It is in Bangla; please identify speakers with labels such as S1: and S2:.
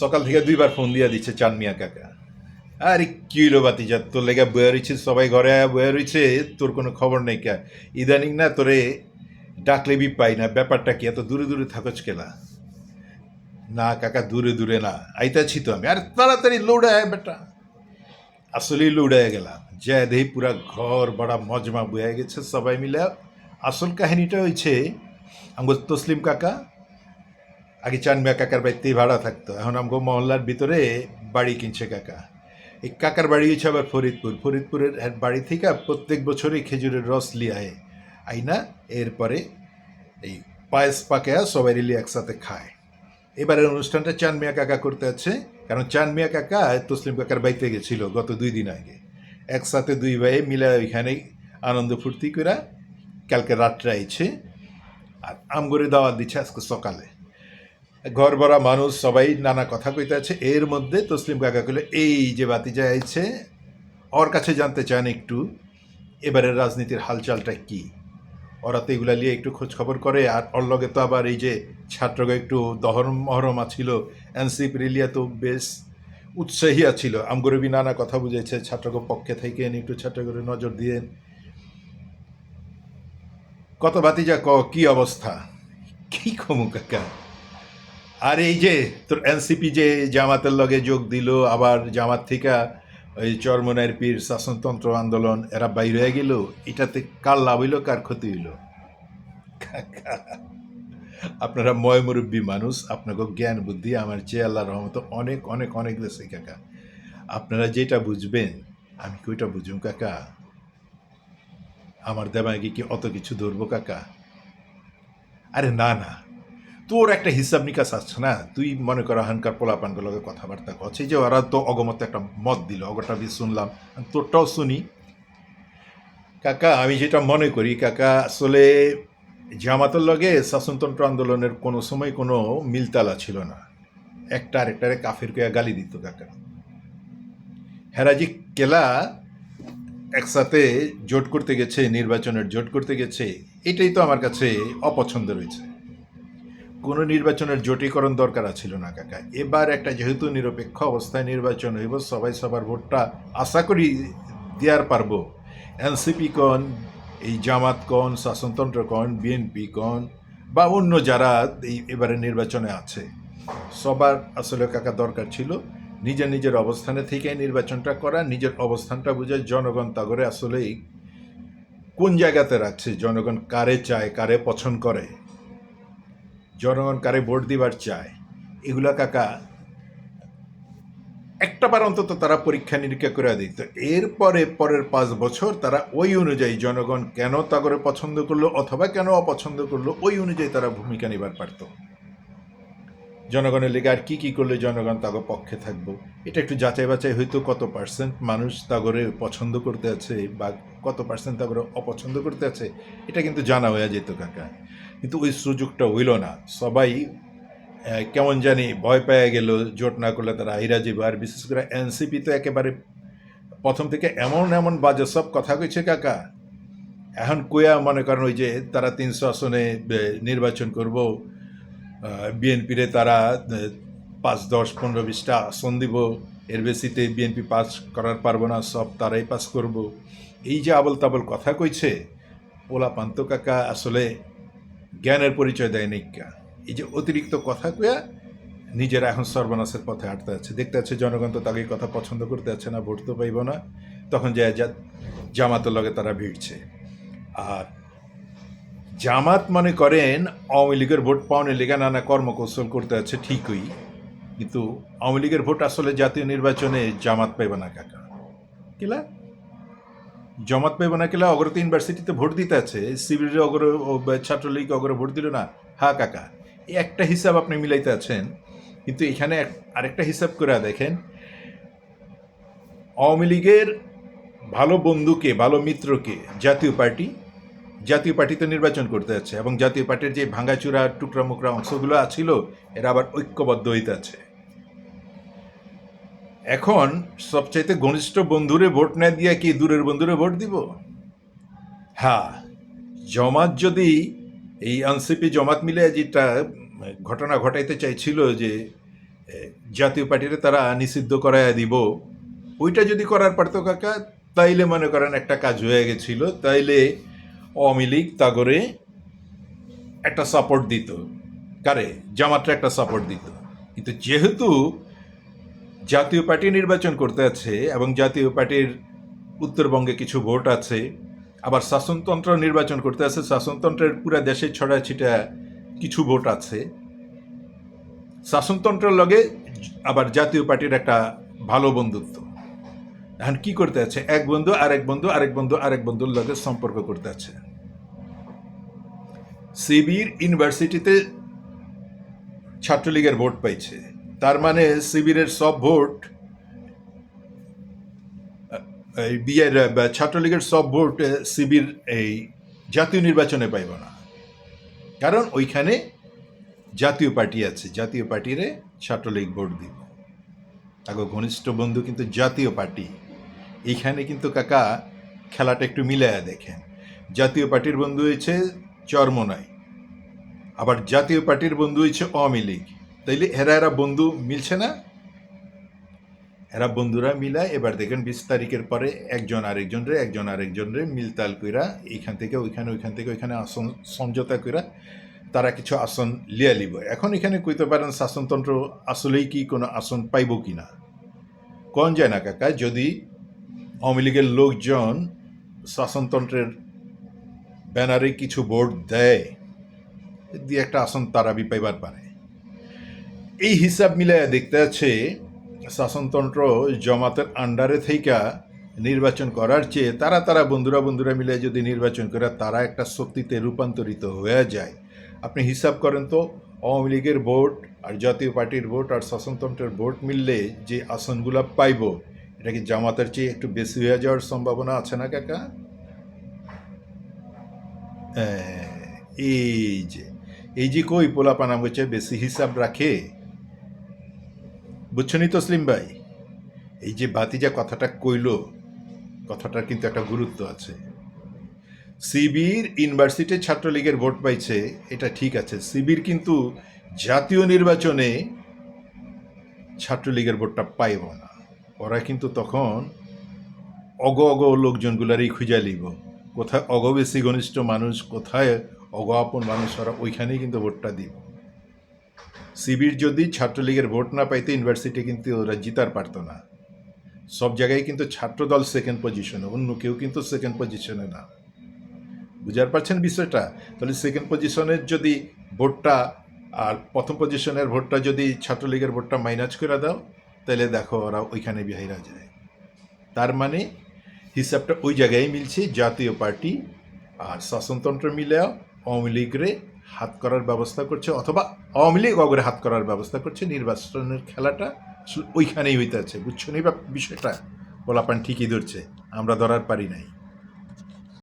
S1: সকাল থেকে দুইবার ফোন দিয়ে দিচ্ছে চান মিয়া কাকা। আরে কি হইল বাতিজা তোর লেগে বয়ে রয়েছে সবাই ঘরে বয়ে রয়েছে তোর কোনো খবর নেই কা? ইদানিং না তোরে ডাকলে বি পাই না, ব্যাপারটা কি, এত দূরে দূরে থাকছ কেলা? না কাকা, দূরে দূরে না, আইতাছি তো আমি, আর তাড়াতাড়ি লৌড়ায় বেটা। আসলেই লৌড়ায় গেলাম, যে দেহি পুরা ঘর বড়া মজমা বয়ে গেছে সবাই মিলে। আসল কাহিনীটা হয়েছে আমার তসলিম কাকা আগে চানমিয়া কাকার বাড়িতেই ভাড়া থাকতো। এখন আমগো মহল্লার ভিতরে বাড়ি কিনছে কাকা। এই কাকার বাড়ি হচ্ছে আবার ফরিদপুর। ফরিদপুরের বাড়ি থেকে প্রত্যেক বছরই খেজুরের রস লিয়ে আইনা, এরপরে এই পায়েস পাকে সবাই রিলি একসাথে খায়। এবারের অনুষ্ঠানটা চান মিয়া কাকা করতে আছে। কারণ চান মিয়া কাকা তসলিম কাকার বাড়িতে গেছিল গত দুই দিন আগে। একসাথে দুই ভাই মিলে ওইখানে আনন্দ ফুর্তি করে কালকে রাত্রে আইছে। আর আমগরে দাওয়াত দিচ্ছে আজকে সকালে। ঘর ভরা মানুষ সবাই নানা কথা কইতে আছে। এর মধ্যে তসলিম কাকা কইলে, এই যে বাতিজা আইছে ওর কাছে জানতে চান একটু, এবারের রাজনীতির হালচালটা কি? ওরা তো এগুলা নিয়ে একটু খোঁজ খবর করে, আর ওর লগে তো আবার এই যে ছাত্রকে একটু দহরম মহরমা ছিল এনসিপ রিলিয়া তো বেশ উৎসাহী ছিল আমগরবি নানা কথা বুঝেছে ছাত্রকে পক্ষে থেকে একটু ছাত্রকে নজর দিয়ে কত বাতিজা ক, কি অবস্থা? কি কমু কাকা? আর এই যে তোর এনসিপি যে জামাতের লগে যোগ দিল, আবার জামাত থেকে ওই চরমনের পীর শাসনতন্ত্র আন্দোলন, এরা বাইর হয়ে গেল, এটাতে কার লাভ হইল, কার ক্ষতি হইল? আপনারা ময় মুরব্বী মানুষ, আপনাকে জ্ঞান, বুদ্ধি, আমার চেয়ে আল্লাহ রহমত অনেক অনেক অনেক দেশে কাকা। আপনারা যেটা বুঝবেন, আমি কি ওইটা বুঝুম কাকা? আমার দেবাঙ্গে কি অত কিছু ধরবো কাকা? আরে না না তোর একটা হিসাব নিকাশ আসছে না? তুই মনে কর হানকার পোলাপানগুলোকে কথাবার্তা করছে। যে ওরা তো অগমত একটা মত দিল। অগটা বি শুনলাম। তোরটাও শুনি। কাকা, আমি যেটা মনে করি, কাকা, আসলে জামাতের লগে শাসনতন্ত্র আন্দোলনের কোনো সময় কোনো মিলতালা ছিল না। একটা আরেকটারে কাফের কয়া গালি দিত কাকা। হেরাজি কেলা একসাথে জোট করতে গেছে, নির্বাচনের জোট করতে গেছে, এটাই তো আমার কাছে অপছন্দ রয়েছে। কোনো নির্বাচনের জটিকরণ দরকার ছিল না, কাকা। এবার একটা যেহেতু নিরপেক্ষ অবস্থায় নির্বাচন হইব, সবাই সবার ভোটটা আশা করি দেওয়ার পারব। এনসিপি কন, এই জামাত কন, শাসনতন্ত্র কন, বিএনপি কন, বা অন্য যারা এই এবারে নির্বাচনে আছে, সবার আসলে কাকা দরকার ছিল নিজের নিজের অবস্থানে থেকে নির্বাচনটা করা, নিজের অবস্থানটা বুঝে জনগণ তাগরে আসলেই কোন জায়গাতে রাখছে, জনগণ কারে চায়, কারে পছন্দ করে। জনগণ কারে ভোট দিবার চায়, এগুলা কাকা একটা বার অন্তত তারা পরীক্ষা নিরীক্ষা করে দিত এরপরে পরের পাঁচ বছর তারা ওই অনুযায়ী জনগণ কেন তা করে পছন্দ করল অথবা কেন অপছন্দ করল, ওই অনুযায়ী তারা ভূমিকা নিবার পারত। জনগণের লেগে আর কী কী করলে জনগণ তাগো পক্ষে থাকব? এটা একটু যাচাই বাছাই হয়তো কত পার্সেন্ট মানুষ তাগরে পছন্দ করতে আছে বা কত পার্সেন্ট তাগরে অপছন্দ করতে আছে, এটা কিন্তু জানা হয়ে যেত কাকা। কিন্তু ওই সুযোগটা হইল না। সবাই কেমন জানি ভয় পেয়ে গেল, জোট না করলে তারা আইরা যাবে আর বিশেষ করে এনসিপি তো একেবারে প্রথম থেকে এমন এমন বাজে সব কথা কইছে কাকা। এখন কইয়া মনে করেন ওই যে তারা তিনশো আসনে নির্বাচন করব বিএনপিরে তারা পাঁচ, দশ, পনেরো, বিশটা আসন দিব। এর বেশিতে বিএনপি পাস করার পারব না, সব তারাই পাস করব। এই যে আবল তাবল কথা কইছে পোলা পান্ত কাকা, আসলে জ্ঞানের পরিচয় দেয় নিকা এই যে অতিরিক্ত কথা কয়া নিজেরা এখন সর্বনাশের পথে হাঁটতে আছে দেখতে আছে জনগণ তো তাকে কথা পছন্দ করতে আছে না, ভোট তো পাইব না। তখন যে জামাতের লগে তারা ভিড়ছে। আর জামাত মনে করেন আওয়ামী লীগের ভোট পাওয়ানোর লেগে নানা কর্মকৌশল করতে আছে ঠিকই, কিন্তু আওয়ামী লীগের ভোট আসলে জাতীয় নির্বাচনে জামাত পাইব না কাকা। কিলা জমাত পাইব না কিলা অগ্রত ইউনিভার্সিটিতে ভোট দিতে আছে সিভিল অগ্র ছাত্রলীগ অগ্র ভোট দিল না। হা, কাকা একটা হিসাব আপনি মিলাইতে আছেন, কিন্তু এখানে আরেকটা হিসাব করে দেখেন। আওয়ামী লীগের ভালো বন্ধুকে, ভালো মিত্রকে জাতীয় পার্টি, জাতীয় পার্টিতে নির্বাচন করতে আছে এবং জাতীয় পার্টির যে ভাঙাচুরা টুকরা মুকরা অংশগুলো আছিল, এরা আবার ঐক্যবদ্ধ হইতে আছে। এখন সবচাইতে ঘনিষ্ঠ বন্ধুরে ভোট না দিয়ে কি দূরের বন্ধুরে ভোট দিব? হ্যাঁ জমাত যদি এই এনসিপি জমাত মিলে যেটা ঘটনা ঘটাইতে চাইছিল যে জাতীয় পার্টিরে তারা নিষিদ্ধ করায় দিব, ওইটা যদি করার পারতো কাকা, তাইলে মনে করেন একটা কাজ হয়ে গেছিল, তাইলে আওয়ামী লীগ তাগরে একটা সাপোর্ট দিত। কারে? জামাতটা একটা সাপোর্ট দিত। কিন্তু যেহেতু জাতীয় পার্টি নির্বাচন করতে আছে এবং জাতীয় পার্টির উত্তরবঙ্গে কিছু ভোট আছে। আবার শাসনতন্ত্র নির্বাচন করতে আছে। শাসনতন্ত্রের পুরা দেশে ছড়া ছিটা কিছু ভোট আছে। শাসনতন্ত্রের লগে আবার জাতীয় পার্টির একটা ভালো বন্ধুত্ব। এখন কি করতে আছে? এক বন্ধু, আরেক বন্ধু আরেক বন্ধু, আরেক বন্ধুর লগে সম্পর্ক করতে আছে। সিবির ইউনিভার্সিটিতে ছাত্রলীগের ভোট পাইছে। তার মানে শিবিরের সব ভোট, এই বিয়ের ছাত্রলীগের সব ভোট শিবির এই জাতীয় নির্বাচনে পাইব না। কারণ ওইখানে জাতীয় পার্টি আছে, জাতীয় পার্টিরে ছাত্রলীগ ভোট দিব। আগে ঘনিষ্ঠ বন্ধু কিন্তু জাতীয় পার্টি। এইখানে কিন্তু কাকা খেলাটা একটু মিলায়া দেখেন। জাতীয় পার্টির বন্ধু হয়েছে চরমনাই, আবার জাতীয় পার্টির বন্ধু হয়েছে আওয়ামী লীগ। তাইলে এরা এরা বন্ধু মিলছে না? এরা বন্ধুরা মিলা এবার দেখেন বিশ তারিখের পরে একজন আরেকজনরে একজন আরেকজনরে মিলতাল কইরা এইখান থেকে ওইখানে, ওইখান থেকে ওইখানে আসন, সমঝোতা কইরা তারা কিছু আসন লিয়া লিব। এখন এখানে কইতে পারেন শাসনতন্ত্র আসলেই কি কোনো আসন পাইব কি না? কোন যায় না কাকা, যদি আওয়ামী লীগের লোকজন শাসনতন্ত্রের ব্যানারে কিছু ভোট দেয় দিয়ে একটা আসন তারা বি পাইবার পারে। এই হিসাব মিলাইয়া দেখতে আছে শাসনতন্ত্র জমাতের আন্ডারে থেকে নির্বাচন করার চেয়ে তারা তারা বন্ধুরা বন্ধুরা মিলে যদি নির্বাচন করে তারা একটা শক্তিতে রূপান্তরিত হয়ে যায়। আপনি হিসাব করেন তো আওয়ামী লীগের ভোট আর জাতীয় পার্টির ভোট আর শাসনতন্ত্রের ভোট মিললে যে আসনগুলো পাইব এটা কি জামাতের চেয়ে একটু বেশি হয়ে যাওয়ার সম্ভাবনা আছে না কাকা? হ্যাঁ, এই যে এই যে কই পোলাপানা বলছে বেশি হিসাব রাখে? বুঝছনি তসলিম ভাই? এই যে ভাতিজা কথাটা কইল, কথাটার কিন্তু একটা গুরুত্ব আছে। সিবির ইউনিভার্সিটি ছাত্রলীগের ভোট পাইছে, এটা ঠিক আছে। সিবির কিন্তু জাতীয় নির্বাচনে ছাত্রলীগের ভোটটা পাইব না। ওরা কিন্তু তখন অগ অগ লোকজনগুলারই খুঁজে লিব। কোথায় অগ বেশি ঘনিষ্ঠ মানুষ, কোথায় অগ আপন মানুষ, ওরা ওইখানেই কিন্তু ভোটটা দিব। সিবির যদি ছাত্রলীগের ভোট না পাইতে ইউনিভার্সিটি কিন্তু ওরা জিতার পারতো না। সব জায়গায় কিন্তু ছাত্রদল সেকেন্ড পজিশনে অন্য কেউ কিন্তু সেকেন্ড পজিশনে না। বুঝার পারছেন বিষয়টা? তাহলে সেকেন্ড পজিশনের যদি ভোটটা আর প্রথম পজিশনের ভোটটা যদি ছাত্রলীগের ভোটটা মাইনাস করে দাও, তাহলে দেখো ওরা ওইখানে বিহাইরা যায়। তার মানে হিসাবটা ওই জায়গায় মিলছে, জাতীয় পার্টি আর শাসনতন্ত্র মিলে আওয়ামী লীগরে হাত করার ব্যবস্থা করছে, অথবা আওয়ামী লীগ অগরে হাত করার ব্যবস্থা করছে, নির্বাচনের খেলাটা ওইখানেই হইতে আছে। বুঝছ? বা বিষয়টা পোলাপান ঠিকই ধরছে। আমরা ধরার পারি নাই।